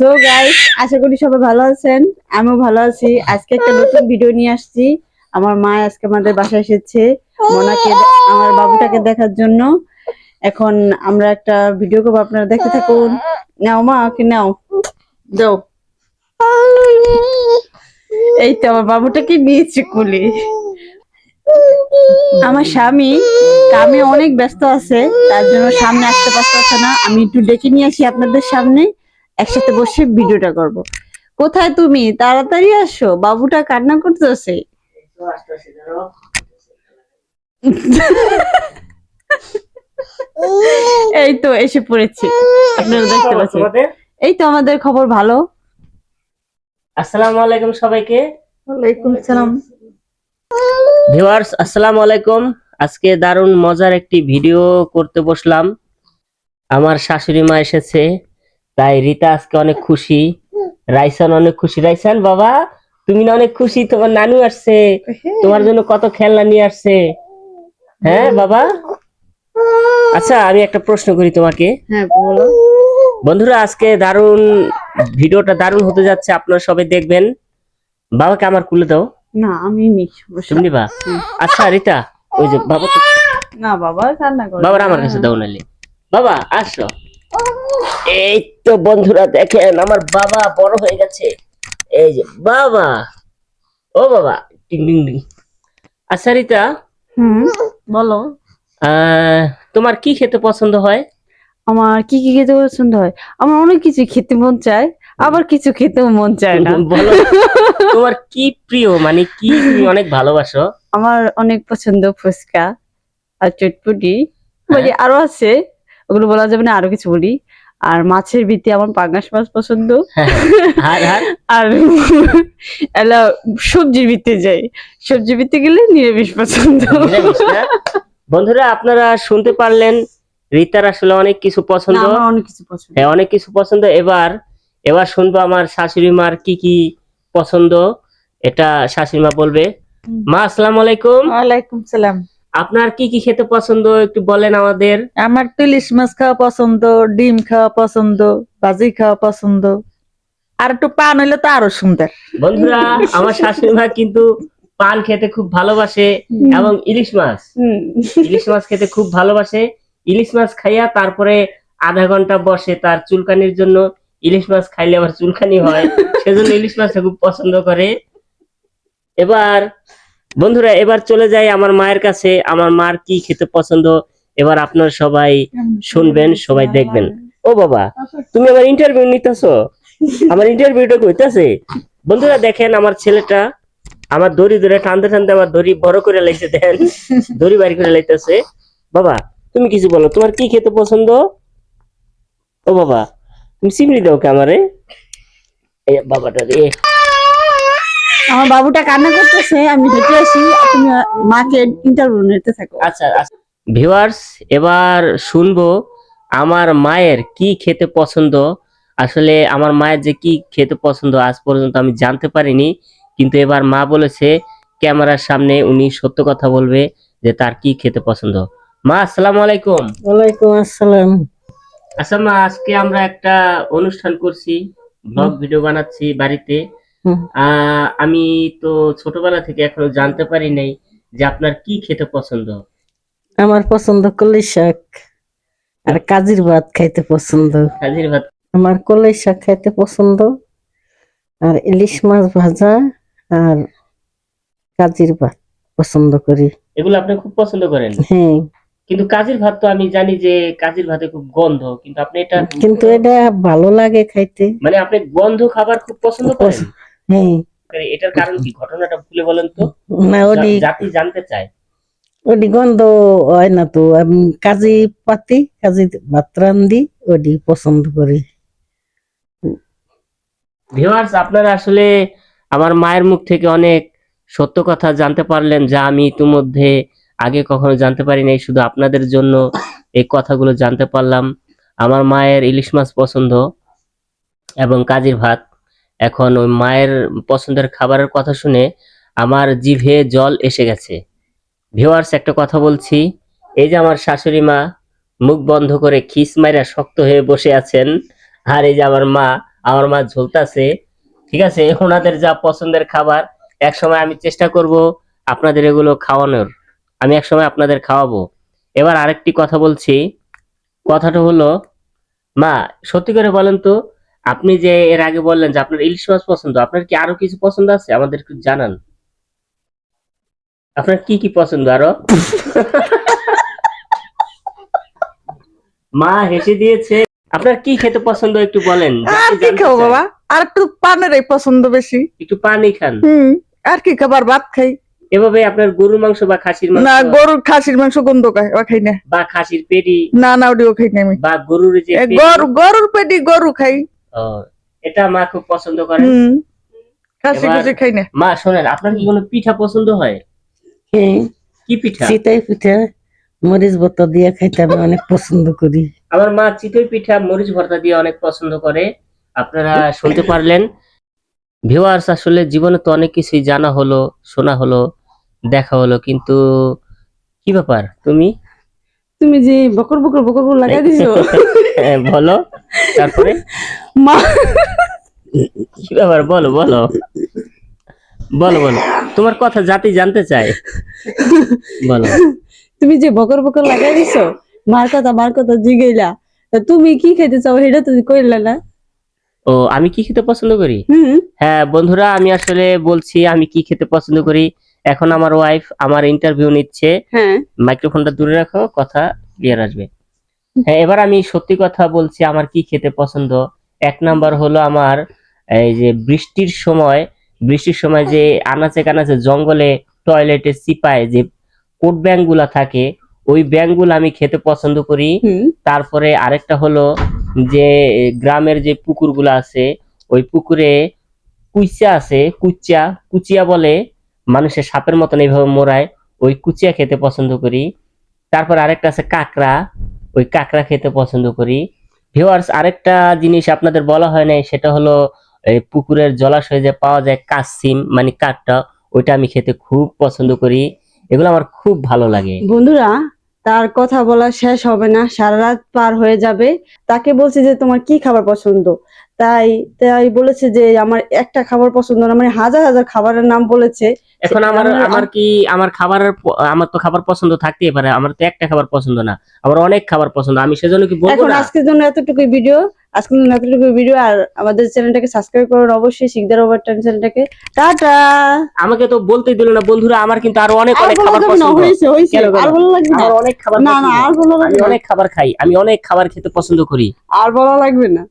So guys আশা করি সবাই ভালো আছেন। আমিও ভালো আছি। আজকে একটা নতুন ভিডিও নিয়ে আসছি। আমার মা আজকে আমাদের বাসায় এসেছে, মোনাকে আমার বাবুটাকে দেখার জন্য। এখন আমরা একটা ভিডিও করব, আপনারা দেখতে থাকুন। নাও মা, ওকে নাও। দাও। এই তো, আমার বাবুটাকে নিয়েছি কুলি। আমার স্বামী কামে অনেক ব্যস্ত আছে, তার জন্য সামনে আসতে পারতেছে না। আমি একটু ডেকে নিয়ে আসি আপনাদের সামনে। একসাথে বসে ভিডিওটা করব। কোথায় তুমি? তাড়াতাড়ি আসো। বাবুটা কান্না করতেছে। এই তো এসে পড়েছি। আপনারা দেখতে পাচ্ছেন। এই তো আমাদের খবর ভালো। আসসালামু আলাইকুম সবাইকে। ওয়ালাইকুম সালাম। ভিউয়ার্স আসসালামু আলাইকুম আজকে দারুণ মজার একটি ভিডিও করতে বসলাম। আমার শাশুড়ি মা এসেছে। তাই রীতা আজকে অনেক খুশি। রাইসান অনেক খুশি। রাইসান বাবা তুমি না অনেক খুশি? তোমার নানু আসছে। তোমার জন্য কত খেলনা নিয়ে আসছে। হ্যাঁ বাবা? আচ্ছা আমি একটা প্রশ্ন করি তোমাকে। হ্যাঁ বলো। বন্ধুরা আজকে দারুণ ভিডিওটা দারুণ হতে যাচ্ছে। আপনারা সবাই দেখবেন। বাবাকে আমার কুলে দাও। না আমি নিবা। হুম। আচ্ছা রিতা ওই যে বাবা না বাবা কান্না করে। বাবার আমার কাছে দাও নালে বাবা আসো। এই তো বন্ধুরা দেখেন আমার বাবা বড় হয়ে গেছে। এই যে বাবা! ও বাবা টিং টিং টিং। আচ্ছা রিতা হুম। বলো। তোমার কি খেতে পছন্দ হয়? আমার কি কি খেতে পছন্দ হয়? আমার অনেক কিছু খেতে মন চায় আবার কিছু খেতেও মন চায় না। বলো। তোমার কি প্রিয়? মানে কি তুমি অনেক ভালোবাসো? আমার অনেক পছন্দ ফুচকা আর চটপটি। মানে আরও আছে। ওগুলো বলা যাবে না আরও কিছু বলি। আর মাছের ভিত্তি আমার পাঙ্গাস মাছ পছন্দ। আর আর আর এলা সবজির ভিত্তি যাই। সবজি ভিত্তি গেলে নিরামিষ পছন্দ। বন্ধুরা আপনারা শুনতে পারলেন রিতার আসলে অনেক কিছু পছন্দ। অনেক কিছু পছন্দ। হ্যাঁ অনেক কিছু পছন্দ। এবার এবার শুনব আমার শাশুড়ি মার কি কি পছন্দ। এটা শাশুড়ি মা বলবে মা আসসালামু আলাইকুম। ওয়ালাইকুম সালাম। আপনার কি কি খেতে পছন্দ? একটু বলেন আমাদের। আমার তো ইলিশ মাছ খাওয়া পছন্দ ডিম খাওয়া পছন্দ ভাজি খাওয়া পছন্দ। আর একটু পান হইলে তো আরও সুন্দর। বন্ধুরা আমার শাশুড়ি মা কিন্তু পান খেতে খুব ভালোবাসে এবং ইলিশ মাছ। ইলিশ মাছ খেতে খুব ভালোবাসে। ইলিশ মাছ খাইয়া তারপরে আধা ঘণ্টা বসে তার চুলকানির জন্য ইলিশ মাছ খাইলে আবার চুলকানি হয়। সেজন্য ইলিশ মাছটা খুব পছন্দ করে। এবার বন্ধুরা, এবার চলে যাই আমার মায়ের কাছে। আমার মার কি খেতে পছন্দ? এবার আপনার সবাই শুনবেন, সবাই দেখবেন। ও বাবা, তুমি আমার ইন্টারভিউ নিতেছো? আমার ইন্টারভিউটা কইতাছে। বন্ধুরা, দেখেন আমার ছেলেটা আমার দড়ি ধরে টানতে টানতে আমার দড়ি বড় করে লাইতে দেন দড়ি বাড়ি করে লাইতেছে। বাবা, তুমি কিছু বলো, তোমার কি খেতে পছন্দ? ও বাবা, তুমি চিমড়ি দাও কে আমারে? বাবাটা রে। আমার বাবুটা কান্না করতেছে আমি হেঁটে আসি তুমি মাকে ইন্টারভিউ নিতে থাকো। আচ্ছা আচ্ছা। ভিউয়ার্স এবার শুনব আমার মায়ের কি খেতে পছন্দ। আসলে আমার মায়ের যে কি খেতে পছন্দ আজ পর্যন্ত আমি জানতে পারিনি কিন্তু এবার মা বলেছে ক্যামেরার সামনে উনি সত্য কথা বলবে যে তার কি খেতে পছন্দ। মা আসসালামু আলাইকুম। ওয়ালাইকুম আসসালাম। আচ্ছা মা আজকে আমরা একটা অনুষ্ঠান করছি ব্লগ ভিডিও বানাচ্ছি বাড়িতে। আমি তো ছোটবেলা থেকে এখনও জানতে পারি নাই যে আপনার কি খেতে পছন্দ? আমার পছন্দ কলাই শাক। আর কাজির ভাত খাইতে পছন্দ। কাজির ভাত। আমার কলাই শাক খাইতে পছন্দ। আর ইলিশ মাছ ভাজা আর কাজির ভাত পছন্দ করি। এগুলো আপনি খুব পছন্দ করেন? হ্যাঁ। কিন্তু কাজের ভাত তো আমি জানি যে কাজের ভাতে খুব গন্ধ কিন্তু আপনি এটা কিন্তু এটা ভালো লাগে খাইতে। মানে আপনি গন্ধ খাবার খুব পছন্দ করেন? এটার কারণ কি? ঘটনাটা ভুলে বলেন তো। না ওডি জাতি জানতে চায়। ওডি গন্ধ হয় না তো। আমি কাজি পাতি কাজি ভাত রান্ধি ওডি পছন্দ করি। ভিউয়ার্স আপনারা আসলে আমার মায়ের মুখ থেকে অনেক সত্য কথা জানতে পারলেন যা আমি ইতিমধ্যে আগে কখনো জানতে পারি নাই শুধু আপনাদের জন্য এই কথাগুলো জানতে পারলাম। আমার মায়ের ইলিশ মাছ পছন্দ এবং কাজির ভাত। এখন ওই মায়ের পছন্দের খাবারের কথা শুনে আমার জিভে জল এসে গেছে। ভিউয়ার্স একটা কথা বলছি, এই যে আমার শাশুড়ি মা মুখ বন্ধ করে খিস মাইরা শক্ত হয়ে বসে আছেন, আর এই যে আমার মা আমার মা ঝুলতাছে, ঠিক আছে? ওনাদের যা পছন্দের খাবার এক সময় আমি চেষ্টা করব আপনাদের এগুলো খাওয়ানোর। আমি এক সময় আপনাদের খাওয়াবো। এবার আরেকটি কথা বলছি, কথাটা হলো, মা, সত্যি করে বলেন তো আপনি যে এর আগে বললেন যে আপনার ইলিশ মাছ পছন্দ আপনার কি আরও কিছু পছন্দ আছে? আমাদের একটু জানান। আপনার কি কি পছন্দ আরও? মা হেসে দিয়েছে। আপনার কি খেতে পছন্দ একটু বলেন আর কি খাব বাবা? আর একটু পানেরই পছন্দ বেশি। একটু পানি খান। হুম আর কি খাবার? ভাত খাই। এভাবে আপনার গরুর মাংস বা খাসির মাংস? না গরুর খাসির মাংস গন্ধ খাই ও খাই না। বা খাসির পেটি? না না ওটিও খাই না আমি। বা গরুর যে গরু গরুর পেটি গরু খাই। এটা মা খুব পছন্দ হুম। খাসি খুশি খাই না। মা শোনেন আপনার কি কোনো পিঠা পছন্দ হয়? কি পিঠা? চিতাই পিঠা মরিচ বতা দিয়ে খাইতে আমি অনেক পছন্দ করি। আমার মা চিতই পিঠা মরিচ ভর্তা দিয়ে অনেক পছন্দ করে। আপনারা শুনতে পারলেন। ভিউয়ার্স আসলে জীবনে তো অনেক কিছুই জানা হলো শোনা হলো দেখা হলো কিন্তু কি ব্যাপার? তুমি? তুমি যে বকর বকর বকর বকর লাগাই দিছো। বলো। তারপরে? মা। কি ব্যাপার? বলো বলো। বলো বলো। তোমার কথা জাতি জানতে চায়। বলো। তুমি যে বকর বকর লাগাই দিছো মার কথা মার কথা জিগাইলা তুমি কি খেতে চাও সেটা তুমি কইলা না। ও আমি কি খেতে পছন্দ করি? হ্যাঁ বন্ধুরা আমি আসলে বলছি আমি কি খেতে পছন্দ করি? এখন আমার ওয়াইফ আমার ইন্টারভিউ নিচ্ছে। হ্যাঁ। মাইক্রোফোনটা দূরে রাখো কথা ক্লিয়ার আসবে। হ্যাঁ এবার আমি সত্যি কথা বলছি আমার কি খেতে পছন্দ? এক নাম্বার হলো আমার এই যে বৃষ্টির সময় বৃষ্টির সময় যে আনাচে কানাচে জঙ্গলে টয়লেটে চিপায় যে কোট ব্যাংকগুলা থাকে ওই ব্যাংকগুলো আমি খেতে পছন্দ করি। তারপরে আরেকটা হলো যে গ্রামের যে পুকুরগুলো আছে ওই পুকুরে কুইচা আছে কুচিয়া কুচিয়া বলে মানুষের সাপের মতন এইভাবে মোড়ায় ওই কুচিয়া খেতে পছন্দ করি। তারপর আরেকটা আছে কাঁকড়া ওই কাঁকড়া খেতে পছন্দ করি। ভিওয়ার্স আরেকটা জিনিস আপনাদের বলা হয় নাই, সেটা হলো এই পুকুরের জলাশয়ে যে পাওয়া যায় কাসিম মানে কাঠটা ওইটা আমি খেতে খুব পছন্দ করি। এগুলো আমার খুব ভালো লাগে। বন্ধুরা তার কথা বলা শেষ হবে না সারা রাত পার হয়ে যাবে। তাকে বলছি যে তোমার কি খাবার পছন্দ? তাই তাই বলেছে যে আমার একটা খাবার পছন্দ না। মানে হাজার হাজার খাবারের নাম বলেছে। এখন আমার আমার- কি আমার খাবারের আমার তো খাবার পছন্দ থাকতেই পারে আমার তো একটা খাবার পছন্দ না আমার অনেক খাবার পছন্দ আমি সেজন্য কি বলব এখন আজকের জন্য এতটুকুই ভিডিও আজকের নতুন ভিডিও আর আমাদের চ্যানেলটাকে সাবস্ক্রাইব করুন। অবশ্যই শিকদার ওভার টাইম চ্যানেলটাকে টাটা! আমাকে তো বলতেই দিল না বন্ধুরা আমার কিন্তু আরও অনেক অনেক খাবার লাগবে পছন্দ। হয়েছে? হয়েছে? আর ভালো লাগবে না। অনেক খাবার না না আর ভালো লাগবে অনেক খাবার খাই আমি অনেক খাবার খেতে পছন্দ করি। আর ভালো লাগবে না।